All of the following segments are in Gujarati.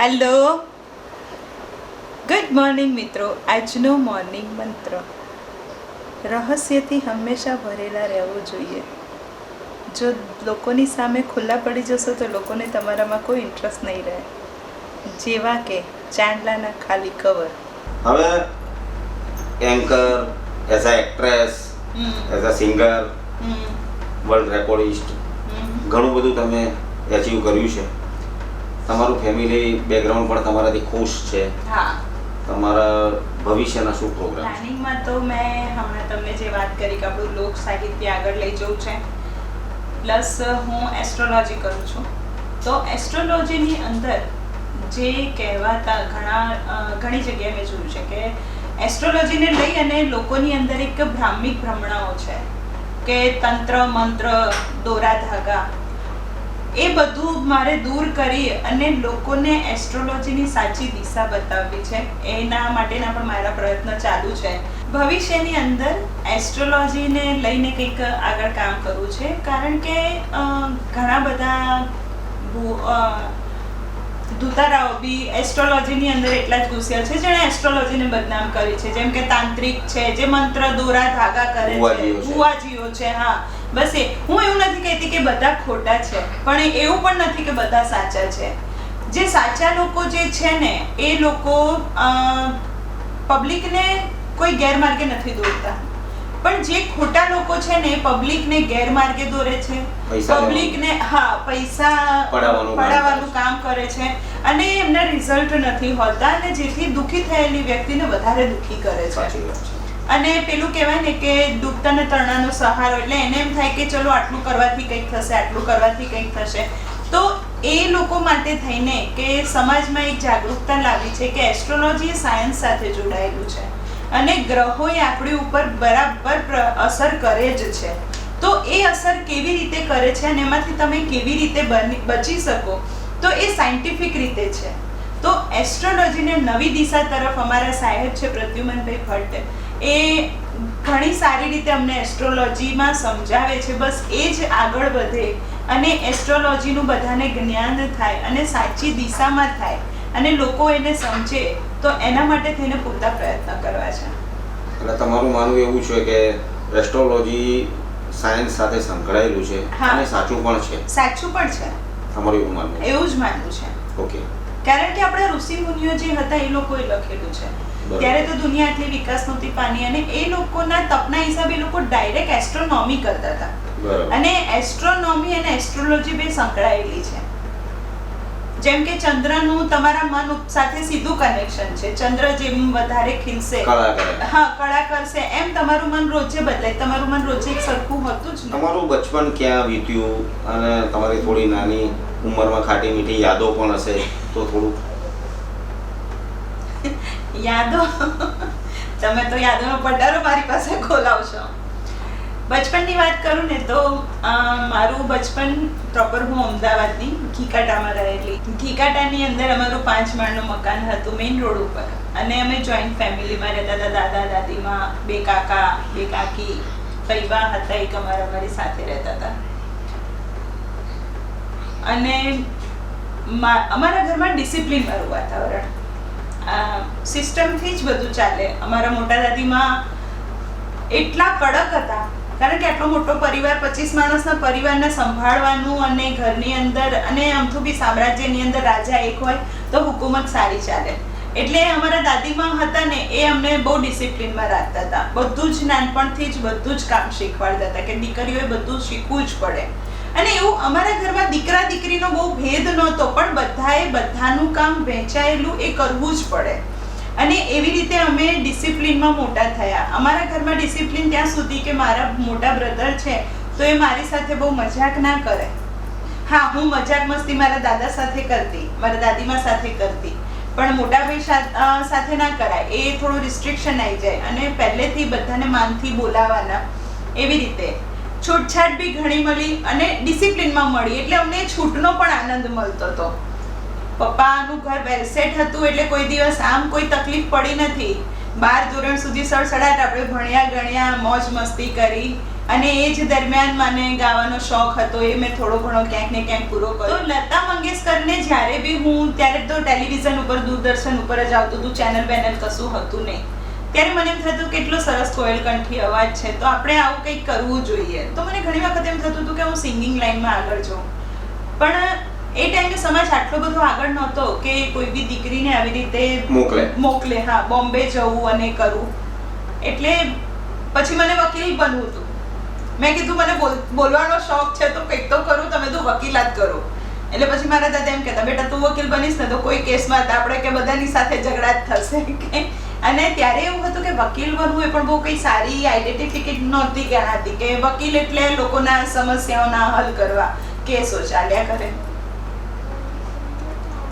હેલો ગુડ મોર્નિંગ મિત્રો. આજનો મોર્નિંગ મંત્ર. રહસ્યથી હંમેશા ભરેલા રહેવું જોઈએ. જો લોકોની સામે ખુલ્લા પડી જશો તો લોકોને તમારામાં કોઈ ઇન્ટરેસ્ટ નહીં રહે. જેવા કે ચાંદલાના ખાલી કવર હવે anchor as a actress as a singer world recordist ઘણું બધું તમે એચીવ કર્યું છે. તમારું ફેમિલી બેકગ્રાઉન્ડ પણ તમારાથી ખુશ છે. હા. તમારા ભવિષ્યના શું પ્રોગ્રામ પ્લાનિંગમાં તો મેં હમણાં તમને જે વાત કરી કે આપણું લોક સાહિત્ય આગળ લઈ જવું છે. પ્લસ હું એસ્ટ્રોલોજી કરું છું. તો એસ્ટ્રોલોજીની અંદર જે કહેવાતા ઘણા ઘણી જગ્યાએ મેં જોયું છે કે એસ્ટ્રોલોજીને લઈ અને લોકોની અંદર એક ભ્રામિક ભ્રમણાઓ છે. કે તંત્ર મંત્ર દોરા ધાગા એ બધું મારે દૂર કરી અને લોકોને એસ્ટ્રોલોજીની સાચી દિશા બતાવવી છે. એના માટેના પણ મારા પ્રયત્ન ચાલુ છે. ભવિષ્યની અંદર એસ્ટ્રોલોજીને લઈને કંઈક આગળ કામ કરવું છે. કારણ કે ઘણા બધા દૂતારાઓ બી એસ્ટ્રોલોજીની અંદર એટલા જ ઘૂસ્યા છે જેણે એસ્ટ્રોલોજીને બદનામ કરી છે. જેમ કે તાંત્રિક છે જે મંત્ર દોરા ધાગા કરે છે. ભુવાજીઓ છે હા. બસ એ. હું એવું નથી કહેતી કે બધા ખોટા છે પણ એવું પણ નથી કે બધા સાચા છે. જે સાચા લોકો જે છે ને એ લોકો પબ્લિકને કોઈ ગેરમાર્ગે નથી દોરતા. પણ જે ખોટા લોકો છે ને પબ્લિકને ગેરમાર્ગે દોરે છે. પબ્લિકને હા પૈસા પડાવવાનું કામ કરે છે. અને એમના રિઝલ્ટ નથી હોતા અને જેથી દુઃખી થયેલી વ્યક્તિને વધારે દુઃખી કરે છે. અને પેલું કહેવાય ને કે ડૂબતા ને તરણાનો સહારો, એટલે એને એમ થાય કે ચલો આટલું કરવાથી કંઈક થશે, આટલું કરવાથી કંઈક થશે. તો એ લોકો માટે થઈને કે સમાજમાં એક જાગૃતતા લાવી છે કે એસ્ટ્રોલોજી સાયન્સ સાથે જોડાયેલું છે. અને ગ્રહો એ આપણી ઉપર બરાબર અસર કરે જ છે. તો એ અસર કેવી રીતે કરે છે અને એમાંથી તમે કેવી રીતે બચી શકો, તો એ સાયન્ટિફિક રીતે છે. તો એસ્ટ્રોલોજીને નવી દિશા તરફ અમારા સાહેબ છે પ્રદ્યુમનભાઈ ભટ્ટ. એ ઘણી સારી રીતે અમને એસ્ટ્રોલોજીમાં સમજાવે છે. બસ એ જ આગળ વધે અને એસ્ટ્રોલોજીનું બધાને જ્ઞાન થાય અને સાચી દિશામાં થાય અને લોકો એને સમજે તો એના માટે થઈને પૂરતા પ્રયત્ન કરવા છે. એટલે તમારું માનવું એવું છે કે એસ્ટ્રોલોજી સાયન્સ સાથે સંકળાયેલું છે. અને સાચું પણ છે. સાચું પણ છે. તમારું એવું માનવું એવું જ માનવું છે. ઓકે. કારણ કે આપણા ઋષિ મુનિઓ જે હતા એ લોકોએ લખેલું છે. ત્યારે તો દુનિયા આટલી વિકાસ નહોતી પામી અને એ લોકોના તપના હિસાબે લોકો ડાયરેક્ટ એસ્ટ્રોનોમી કરતા હતા. અને એસ્ટ્રોનોમી અને એસ્ટ્રોલોજી બે સંકળાયેલી છે. જેમ કે ચંદ્રનું તમારા મન સાથે સીધું કનેક્શન છે. ચંદ્ર જેમ વધારે ખીલશે. હા કળા કરશે. એમ તમારું મન રોજે બદલાય. તમારું મન રોજે સરખું હતું જ તમારું બચપન ક્યાં વીત્યું? અને તમારી થોડી નાની ઉંમરમાં ખાટી મીઠી યાદો પણ હશે તો થોડું યાદો? તમે તો યાદોનો પટારો મારી પાસે ખોલાવશો. બચપનની વાત કરું ને તો મારું બચપન પ્રોપર હું અમદાવાદની ઘીકાટામાં રહેલી. ઘીકાટાની અંદર અમારું પાંચ માળનું મકાન હતું મેઇન રોડ ઉપર. અને અમે જોઈન્ટ ફેમિલીમાં રહેતા હતા, દાદા, દાદીમાં, બે કાકા, બે કાકી પૈવા હતા, એક અમારા અમારી સાથે રહેતા હતા. અને અમારા ઘરમાં ડિસિપ્લિન વાળું વાતાવરણ. સિસ્ટમથી જ બધું ચાલે. અમારા મોટા દાદીમાં એટલા કડક હતા. કારણ કે આટલો મોટો પરિવાર, પચીસ માણસના પરિવારને સંભાળવાનું અને ઘરની અંદર અને આમથું બી સામ્રાજ્યની અંદર રાજા એક હોય તો હુકુમત સારી ચાલે. એટલે અમારા દાદીમાં હતા ને એ અમને બહુ ડિસિપ્લિનમાં રાખતા હતા. બધું જ નાનપણથી જ બધું જ કામ શીખવાડતા હતા કે દીકરીઓએ બધું શીખવું જ પડે. અને એવું અમારા ઘરમાં દીકરા દીકરીનો બહુ ભેદ નહોતો, પણ બધાએ બધાનું કામ વહેંચાયેલું એ કરવું જ પડે. અને એવી રીતે અમે ડિસિપ્લિનમાં મોટા થયા. અમારા ઘરમાં ડિસિપ્લિન ત્યાં સુધી કે મારા મોટા બ્રધર છે, તો એ મારી સાથે બહુ મજાક ના કરે. હા, હું મજાક મસ્તી મારા દાદા સાથે કરતી, મારા દાદીમા સાથે કરતી, પણ મોટા ભાઈ સાથે ના કરાય. એ થોડું રિસ્ટ્રિક્શન આવી જાય અને પહેલેથી બધાને માનથી બોલાવાના. એવી રીતે. છૂટછાટ બી ઘણી મળી અને ડિસિપ્લિનમાં મળી, એટલે અમને છૂટનો પણ આનંદ મળતો હતો. પપ્પાનું ઘર વેલસેટ હતું એટલે કોઈ દિવસ આમ કોઈ તકલીફ પડી નથી. બાર ધોરણ સુધી સડસડાટ આપણે ભણ્યા, ગણ્યા, મોજ મસ્તી કરી અને એ જ દરમિયાન મને ગાવાનો શોખ હતો, એ મેં થોડો ઘણો ક્યાંક ને ક્યાંક પૂરો કર્યો. લતા મંગેશકરને જ્યારે બી હું, ત્યારે તો ટેલિવિઝન ઉપર, દૂરદર્શન ઉપર જ આવતું હતું ચેનલ બેનલ કશું હતું નહીં. ત્યારે મને એમ થતું કેટલો સરસ કોયલ કંઠી અવાજ છે તો આપણે આવું કંઈક કરવું જોઈએ. તો મને ઘણી વખત એમ થતું હતું કે હું સિંગિંગ લાઈનમાં આગળ જાઉં. પણ એ ટાઈમે સમાજ આટલો બધો આગળ નહોતો કે કોઈ બી દીકરીને આવી રીતે મોકલે. મોકલે હા બોમ્બે જવું અને કરવું. એટલે પછી મને વકીલ બનવું હતું. મેં કીધું મને બોલવાનો શોખ છે તો કંઈક તો કરું તમે તો વકીલાત કરો. એટલે પછી મારા દાદા એમ કહેતા બેટા તું વકીલ બનીશ ને તો કોઈ કેસમાં આપણે કે બધાની સાથે ઝઘડા જ થશે. કે અને ત્યારે એવું હતું કે વકીલ બનવું એ પણ બહુ કઈ સારી આઈડેન્ટિફિકેટ નહોતી ગણાતી કે વકીલ એટલે લોકોના સમસ્યાઓના હલ કરવા કેસો ચાલ્યા કરે.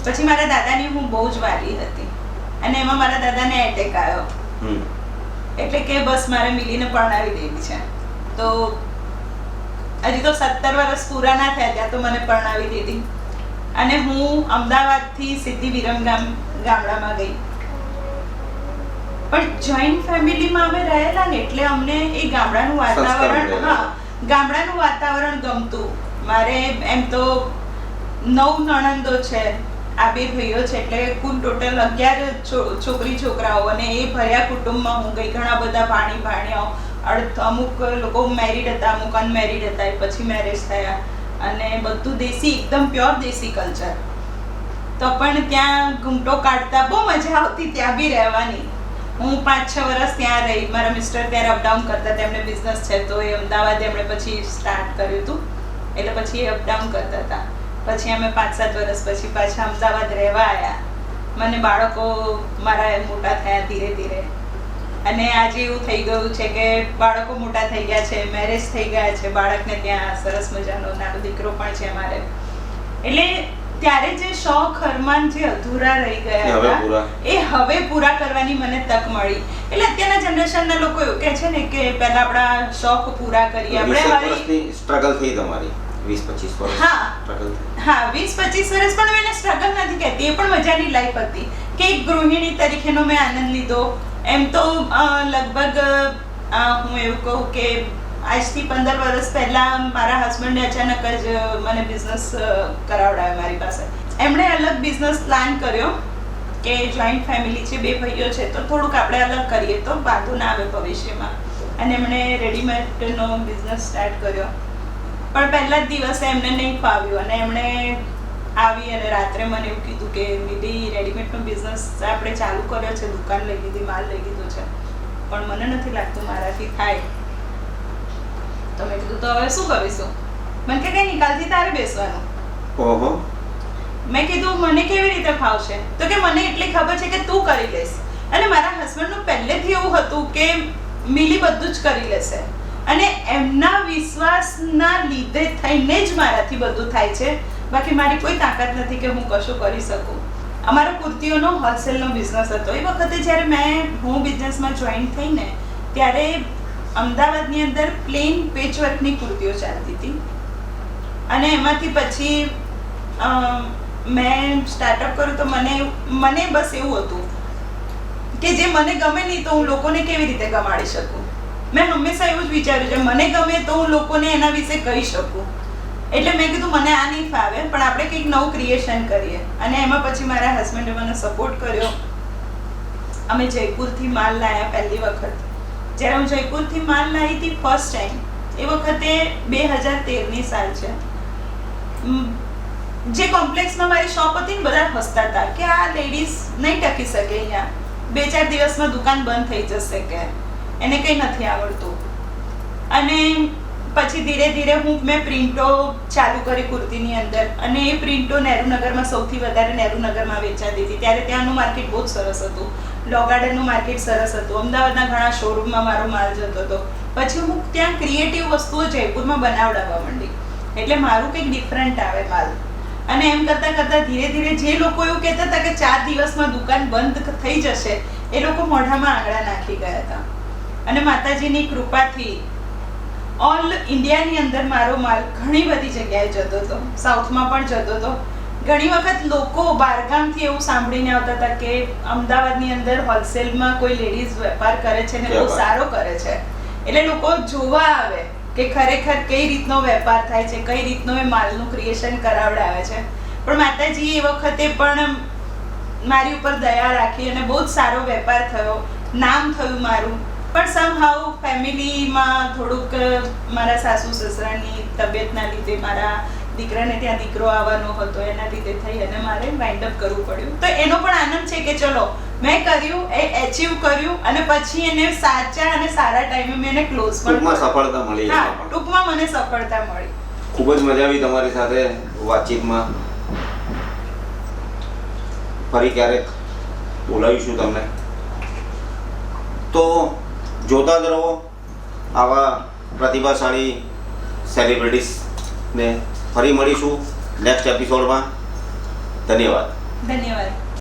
પછી મારા દાદાની હું બહુ જ વાલી હતી અને એમાં મારા દાદાને એટેક આવ્યો. એટલે કે બસ મારે મિલીને પરણાવી દેવી છે. તો હજી તો સત્તર વર્ષ પૂરા ના થયા ત્યાં તો મને પરણાવી દીધી. અને હું અમદાવાદથી સીધી વિરમગામ ગામડામાં ગઈ. પણ જોઈન્ટ ફેમિલીમાં અમે રહેલા ને એટલે અમને એ ગામડાનું વાતાવરણ હા ગામડાનું વાતાવરણ ગમતું. મારે એમ તો નવ નણંદો છે આ બે ભાઈઓ છે એટલે કુલ ટોટલ અગિયાર છોકરી છોકરાઓ અને એ ભર્યા કુટુંબમાં હું ગઈ ઘણા બધા ભાણી ભાણિયાઓ અડધ અમુક લોકો મેરિડ હતા અમુક અનમેરિડ હતા એ પછી મેરેજ થયા. અને બધું દેશી એકદમ પ્યોર દેશી કલ્ચર તો પણ ત્યાં ઘૂમટો કાઢતા બહુ મજા આવતી ત્યાં બી રહેવાની. હું પાંચ છ વર્ષ ત્યાં રહી, મારા મિસ્ટર ત્યારે અપડાઉન કરતા હતા એમને બિઝનેસ છે તો એ અમદાવાદ એમણે પછી સ્ટાર્ટ કર્યું હતું. એટલે પછી એ અપડાઉન કરતા હતા. પછી અમે પાંચ સાત વર્ષ પછી પાછા અમદાવાદ રહેવા આવ્યા મને બાળકો મારા મોટા થયા ધીરે ધીરે. અને આજે એવું થઈ ગયું છે કે બાળકો મોટા થઈ ગયા છે મેરેજ થઈ ગયા છે, બાળકને ત્યાં સરસ મજાનો નાનો દીકરો પણ છે મારે એટલે ત્યારે જે શોખ અરમાન જે અધૂરા રહી ગયા હતા. એ હવે પૂરા કરવાની મને તક મળી. એટલે અત્યારના જનરેશનના લોકો એવું કહે છે ને કે પહેલા આપણા શોખ પૂરા કરીએ. આપણે વાળી સ્ટ્રગલ થઈ તમારી. 20 25 વર્ષ હા. સ્ટ્રગલ હા વીસ પચીસ વર્ષ પણ મેં સ્ટ્રગલ નથી કહેતી. એ પણ મજાની લાઈફ હતી. કે એક ગૃહિણી તરીકેનો મેં આનંદ લીધો. એમ તો લગભગ હું એવું કહું કે આજથી પંદર વર્ષ પહેલા મારા હસબન્ડે અચાનક જ મને બિઝનેસ કરાવડાવ્યો મારી પાસે. એમણે અલગ બિઝનેસ પ્લાન કર્યો કે જોઈન્ટ ફેમિલી છે, બે ભાઈઓ છે, તો થોડુંક આપણે અલગ કરીએ, તો વાંધો ના આવે ભવિષ્યમાં. અને એમણે રેડીમેડનો બિઝનેસ સ્ટાર્ટ કર્યો. પણ પહેલા જ દિવસે એમને નહીં ફાવ્યું અને એમણે આવી અને રાત્રે મને એવું કીધું કે, દીદી રેડીમેડનો બિઝનેસ આપણે ચાલુ કર્યો છે, દુકાન લઈ લીધી, માલ લઈ લીધો છે. પણ મને નથી લાગતું મારાથી થાય. તો મેં કીધું તો હવે શું કરીશું? મને કે કઈ નિકાલથી તારે બેસવાનું. ઓહો. મેં કીધું મને કેવી રીતે ફાવશે? તો કે મને એટલી ખબર છે કે તું કરી લઈશ અને મારા હસબન્ડનું પહેલેથી એવું હતું કે મિલી બધું જ કરી લેશે. અને એમના વિશ્વાસના લીધે થઈને જ મારાથી બધું થાય છે. બાકી મારી કોઈ તાકાત નથી કે હું કશું કરી શકું. અમારો કુર્તીઓનો હોલસેલનો બિઝનેસ હતો. એ વખતે જ્યારે મેં હું બિઝનેસમાં જોઈન થઈને ત્યારે અમદાવાદની અંદર પ્લેન પેચવર્કની કુર્તીઓ ચાલતી હતી. અને એમાંથી પછી મેં સ્ટાર્ટઅપ કર્યું તો મને મને બસ એવું હતું કે જે મને ગમે નહીં તો હું લોકોને કેવી રીતે ગમાડી શકું? મેં હંમેશા એવું જ વિચાર્યું છે, મને ગમે તો હું લોકોને એના વિશે કહી શકું. એટલે મેં કીધું, મને આ નહીં ફાવે, પણ આપણે કંઈક નવું ક્રિએશન કરીએ. અને એમાં પછી મારા હસબન્ડે મને સપોર્ટ કર્યો. અમે જયપુરથી માલ લાવ્યા પહેલી વખત. જ્યારે હું જયપુરથી માલ લાવી હતી ફર્સ્ટ ટાઈમ એ વખતે બે હજાર તેરની સાલ છે. જે કોમ્પ્લેક્સમાં મારી શોપ હતી ને, બધા હસતા હતા કે આ લેડીઝ નહીં ટકી શકે અહીંયા. બે ચાર દિવસમાં દુકાન બંધ થઈ જશે કે. એને કંઈ નથી આવડતું. અને પછી ધીરે ધીરે હું, મેં પ્રિન્ટો ચાલુ કરી કુર્તીની અંદર. અને એ પ્રિન્ટો નહેરુનગરમાં સૌથી વધારે નહેરુનગરમાં વેચાતી હતી. ત્યારે ત્યાંનું માર્કેટ બહુ જ સરસ હતું. લો ગાર્ડનનું માર્કેટ સરસ હતું. અમદાવાદના ઘણા શોરૂમમાં મારો માલ જતો હતો. પછી હું ત્યાં ક્રિએટિવ વસ્તુઓ જયપુરમાં બનાવડાવવા માંડી. એટલે મારું કંઈક ડિફરન્ટ આવે માલ. અને એમ કરતાં કરતાં ધીરે ધીરે જે લોકો એવું કહેતા હતા કે ચાર દિવસમાં દુકાન બંધ થઈ જશે, એ લોકો મોઢામાં આંગળા નાખી ગયા હતા. અને માતાજીની કૃપાથી ઓલ ઇન્ડિયાની અંદર મારો માલ ઘણી બધી જગ્યાએ જતો હતો. સાઉથમાં પણ જતો હતો. ઘણી વખત લોકો બહારગામથી એવું સાંભળીને આવતા હતા કે અમદાવાદની અંદર હોલસેલમાં કોઈ લેડીઝ વેપાર કરે છે ને બહુ સારો કરે છે. એટલે લોકો જોવા આવે કે ખરેખર કઈ રીતનો વેપાર થાય છે કઈ રીતનો એ માલનું ક્રિએશન કરાવડાવે છે. પણ માતાજી એ વખતે પણ મારી ઉપર દયા રાખી અને બહુ જ સારો વેપાર થયો. નામ થયું મારું. પણ સમહાઉ ફેમિલીમાં થોડુંક મારા સાસુ સસરાની તબિયતના લીધે મારા દીકરાને ત્યાં દીકરો આવવાનો હતો એના લીધે થઈ અને મારે વાઇન્ડ અપ કરવું પડ્યું. તો એનો પણ આનંદ છે કે ચલો મેં કર્યું એ એચીવ કર્યું અને પછી એને સાચા અને સારા ટાઈમે મેં એને ક્લોઝ પણ ટૂંકમાં સફળતા મળી હા ટૂંકમાં મને સફળતા મળી. ખૂબ જ મજા આવી તમારી સાથે વાતચીતમાં. ફરી ક્યારેક બોલાવીશું તમને. તો જોતા જ રહો આવા પ્રતિભાશાળી સેલિબ્રિટીઝને ફરી મળીશું નેક્સ્ટ એપિસોડમાં ધન્યવાદ. ધન્યવાદ.